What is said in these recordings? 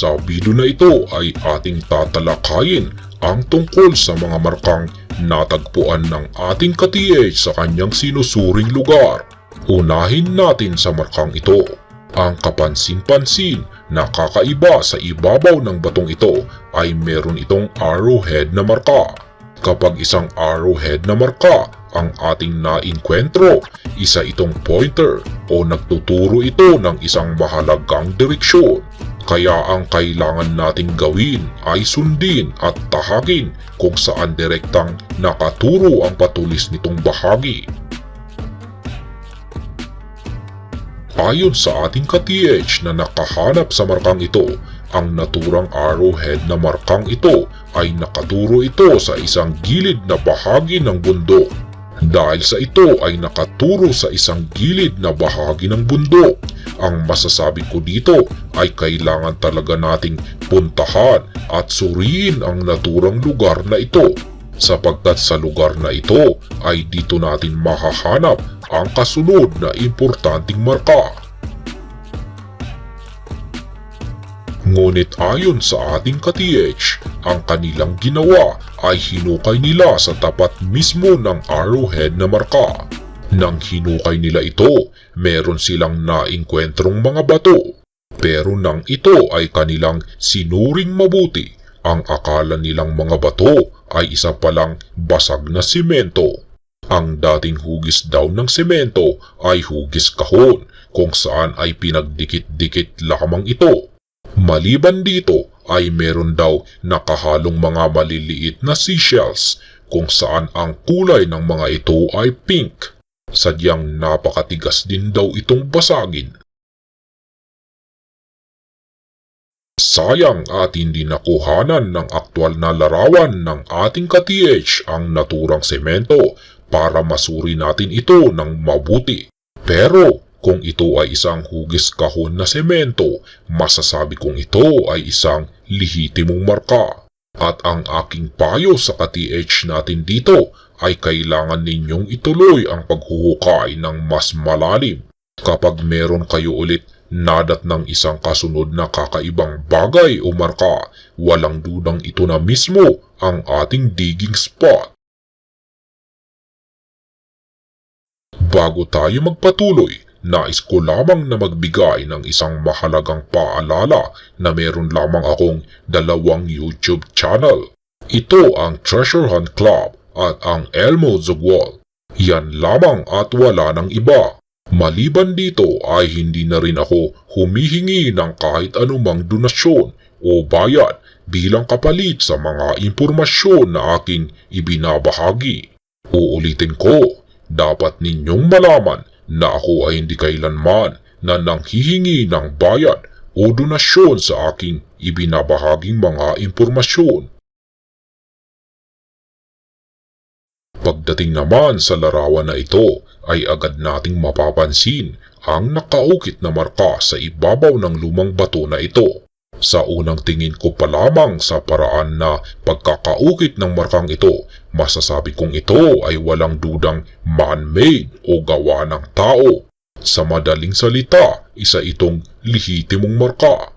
Sa video na ito ay ating tatalakayin ang tungkol sa mga markang natagpuan ng ating ka-TH sa kanyang sinusuring lugar. Unahin natin sa markang ito. Ang kapansin-pansin na kakaiba sa ibabaw ng batong ito ay meron itong arrowhead na marka. Kapag isang arrowhead na marka ang ating nainkwentro, isa itong pointer o nagtuturo ito ng isang mahalagang direksyon. Kaya ang kailangan nating gawin ay sundin at tahakin kung saan direktang nakaturo ang patulis nitong bahagi. Ayon sa ating ka-TH na nakahanap sa markang ito, ang naturang arrowhead na markang ito ay nakaturo ito sa isang gilid na bahagi ng bundok. Dahil sa ito ay nakaturo sa isang gilid na bahagi ng bundok, ang masasabi ko dito ay kailangan talaga nating puntahan at suriin ang naturang lugar na ito sapagkat sa lugar na ito ay dito natin mahahanap ang kasunod na importanteng marka. Ngunit ayon sa ating ka-TH, ang kanilang ginawa ay hinukay nila sa tapat mismo ng arrowhead na marka. Nang hinukay nila ito, meron silang naingkwentrong mga bato. Pero nang ito ay kanilang sinuring mabuti, ang akala nilang mga bato ay isa palang basag na simento. Ang dating hugis daw ng semento ay hugis kahon kung saan ay pinagdikit-dikit lamang ito. Maliban dito ay meron daw nakahalong mga maliliit na seashells kung saan ang kulay ng mga ito ay pink. Sadyang napakatigas din daw itong basagin. Sayang at hindi nakuhanan ng aktwal na larawan ng ating ka-TH ang naturang semento para masuri natin ito ng mabuti. Pero kung ito ay isang hugis kahon na semento, masasabi kong ito ay isang lihitimong marka. At ang aking payo sa ka-TH natin dito ay kailangan ninyong ituloy ang paghuhukay ng mas malalim. Kapag meron kayo ulit nadat ng isang kasunod na kakaibang bagay o marka, walang dudang ito na mismo ang ating digging spot. Bago tayo magpatuloy, nais ko lamang na magbigay ng isang mahalagang paalala na meron lamang akong dalawang YouTube channel. Ito ang Treasure Hunt Club at ang Elmo Zugwal. Yan lamang at wala ng iba. Maliban dito ay hindi na rin ako humihingi ng kahit anumang donasyon o bayad bilang kapalit sa mga impormasyon na aking ibinabahagi. Uulitin ko, dapat ninyong malaman na ako ay hindi kailanman na nanghihingi ng bayad o donasyon sa aking ibinabahaging mga impormasyon. Pagdating naman sa larawan na ito ay agad nating mapapansin ang nakaukit na marka sa ibabaw ng lumang bato na ito. Sa unang tingin ko pa lamang sa paraan na pagkakaukit ng markang ito, masasabi kong ito ay walang dudang man-made o gawa ng tao. Sa madaling salita, isa itong lihitimong marka.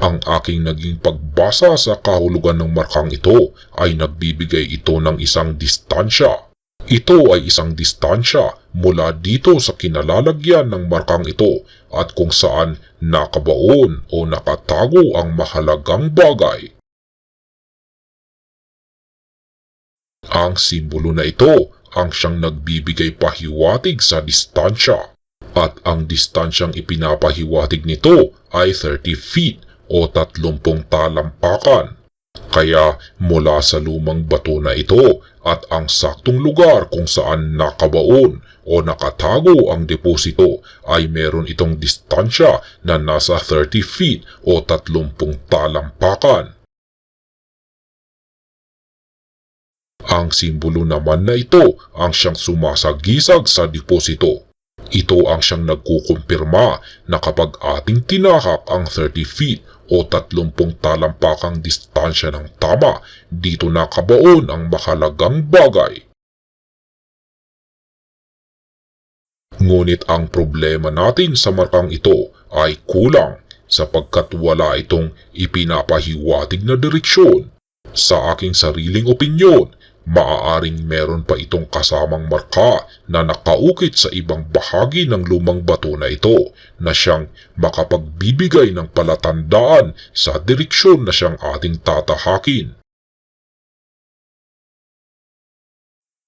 Ang aking naging pagbasa sa kahulugan ng markang ito ay nagbibigay ito ng isang distansya. Ito ay isang distansya mula dito sa kinalalagyan ng markang ito at kung saan nakabaon o nakatago ang mahalagang bagay. Ang simbolo na ito ang siyang nagbibigay pahiwatig sa distansya at ang distansyang ipinapahiwatig nito ay 30 feet o 30 talampakan. Kaya mula sa lumang bato na ito at ang saktong lugar kung saan nakabaon o nakatago ang deposito ay meron itong distansya na nasa 30 feet o 30 talampakan. Ang simbolo naman na ito ang siyang sumasagisag sa deposito. Ito ang siyang nagkukumpirma na kapag ating tinahak ang 30 feet o 30 talampakang distansya ng tama, dito nakabaon ang mahalagang bagay. Ngunit ang problema natin sa markang ito ay kulang sapagkat wala itong ipinapahiwatig na direksyon. Sa aking sariling opinyon, maaaring meron pa itong kasamang marka na nakaukit sa ibang bahagi ng lumang bato na ito na siyang makapagbibigay ng palatandaan sa direksyon na siyang ating tatahakin.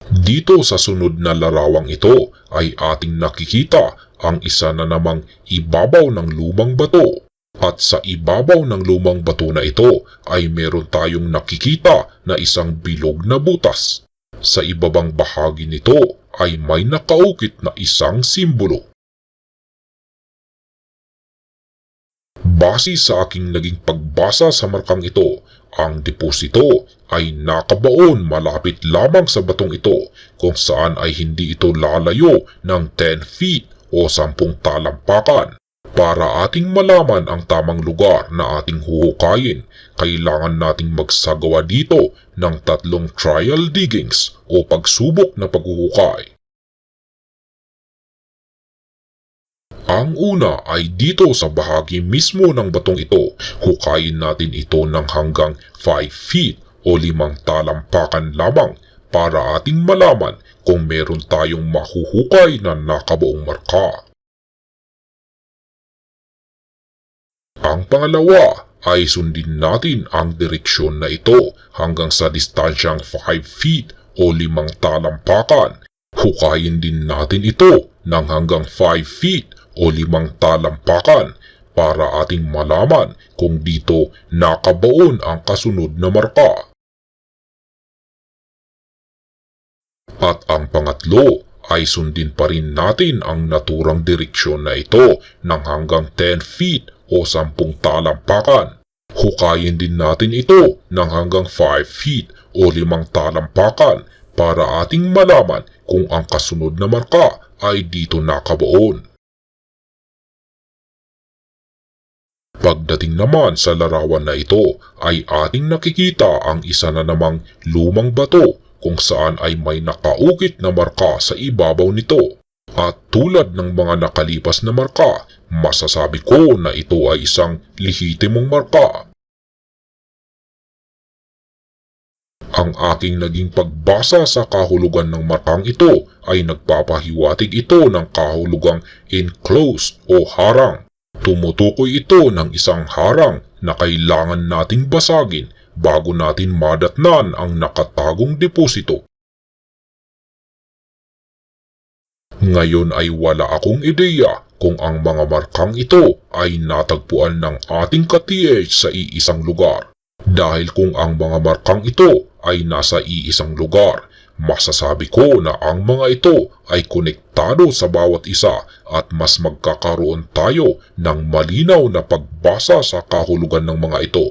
Dito sa sunod na larawang ito ay ating nakikita ang isa na namang ibabaw ng lumang bato. At sa ibabaw ng lumang bato na ito ay meron tayong nakikita na isang bilog na butas. Sa ibabang bahagi nito ay may nakaukit na isang simbolo. Base sa aking naging pagbasa sa markang ito, ang deposito ay nakabaon malapit lamang sa batong ito kung saan ay hindi ito lalayo ng 10 feet o 10 talampakan. Para ating malaman ang tamang lugar na ating huhukayin, kailangan nating magsagawa dito ng tatlong trial diggings o pagsubok na paghuhukay. Ang una ay dito sa bahagi mismo ng batong ito. Hukayin natin ito ng hanggang 5 feet o limang talampakan lamang para ating malaman kung meron tayong mahuhukay na nakabuong marka. Ang pangalawa ay sundin natin ang direksyon na ito hanggang sa distansyang 5 feet o limang talampakan. Hukayin din natin ito ng hanggang 5 feet o limang talampakan para ating malaman kung dito nakabaon ang kasunod na marka. At ang pangatlo ay sundin pa rin natin ang naturang direksyon na ito ng hanggang 10 feet o 10 talampakan. Hukayin din natin ito ng hanggang 5 feet o 5 talampakan para ating malaman kung ang kasunod na marka ay dito nakabaon. Pagdating naman sa larawan na ito ay ating nakikita ang isa na namang lumang bato kung saan ay may nakaukit na marka sa ibabaw nito. At tulad ng mga nakalipas na marka, masasabi ko na ito ay isang lihitimong marka. Ang aking naging pagbasa sa kahulugan ng markang ito ay nagpapahiwatig ito ng kahulugang enclosed o harang. Tumutukoy ito ng isang harang na kailangan nating basagin bago natin madatnan ang nakatagong deposito. Ngayon ay wala akong ideya kung ang mga markang ito ay natagpuan ng ating ka-TH sa iisang lugar. Dahil kung ang mga markang ito ay nasa iisang lugar, masasabi ko na ang mga ito ay konektado sa bawat isa at mas magkakaroon tayo ng malinaw na pagbasa sa kahulugan ng mga ito.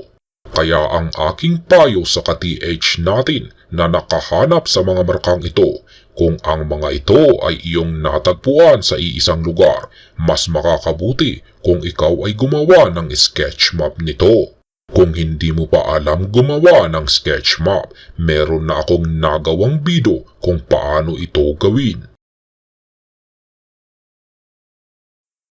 Kaya ang aking payo sa ka-TH natin na nakahanap sa mga markang ito, kung ang mga ito ay iyong natagpuan sa iisang lugar, mas makakabuti kung ikaw ay gumawa ng sketch map nito. Kung hindi mo pa alam gumawa ng sketch map, meron na akong nagawang video kung paano ito gawin.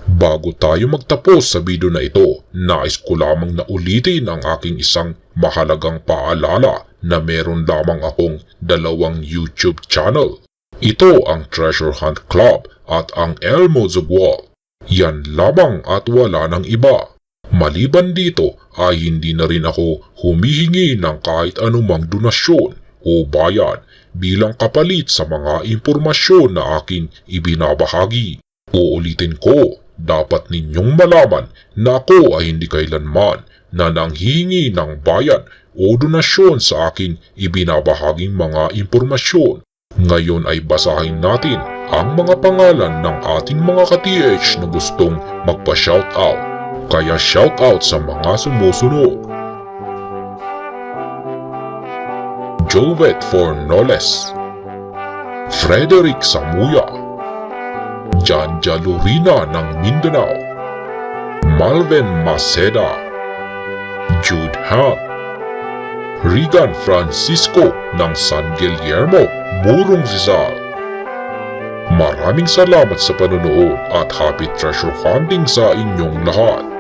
Bago tayo magtapos sa video na ito, nais ko lamang na ulitin ang aking isang mahalagang paalala na meron lamang akong dalawang YouTube channel. Ito ang Treasure Hunt Club at ang Elmo Zugwal. Yan lamang at wala ng iba. Maliban dito ay hindi na rin ako humihingi ng kahit anumang donasyon o bayad bilang kapalit sa mga impormasyon na aking ibinabahagi. Uulitin ko, dapat ninyong malaman na ako ay hindi kailanman na nanghihingi ng bayad o donasyon sa aking ibinabahaging mga impormasyon. Ngayon ay basahin natin ang mga pangalan ng ating mga ka-TH na gustong magpa-shoutout. Kaya shoutout sa mga sumusunod. Jovet Fornoles. Frederick Samuya. Janja Lurina ng Mindanao. Malvin Maceda. Jude Hunt Regan Francisco ng San Guillermo, Murong Rizal Maraming salamat sa panonood at happy treasure hunting sa inyong lahat.